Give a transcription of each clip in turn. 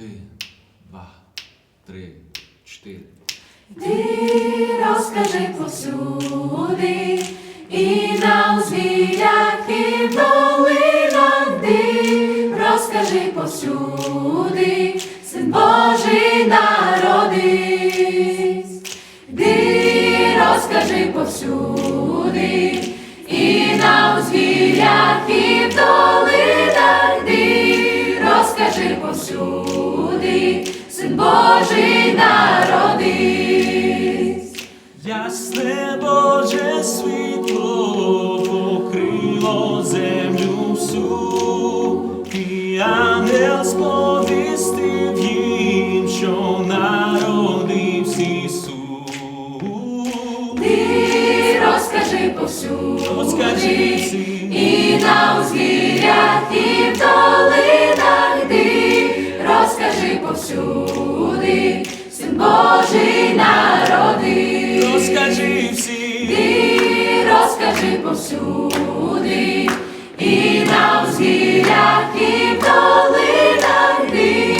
Один, два, три, чотири. Ти розкажи повсюди, і на узвіллях, і в долинах ти розкажи повсюди, син Божий народись. Ти розкажи повсюди, син Божий народись. Ясне Боже світло покрило землю всю, і ангел сповістив їм, що народився Ісус. Ти розкажи повсюди, Розкажи всім. і на узвір'ях, і в повсюди, син Божий народи. Розкажи всім, Ти розкажи повсюди, і на взгірях, і в долинах ти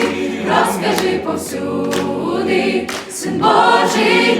розкажи повсюди, син Божий.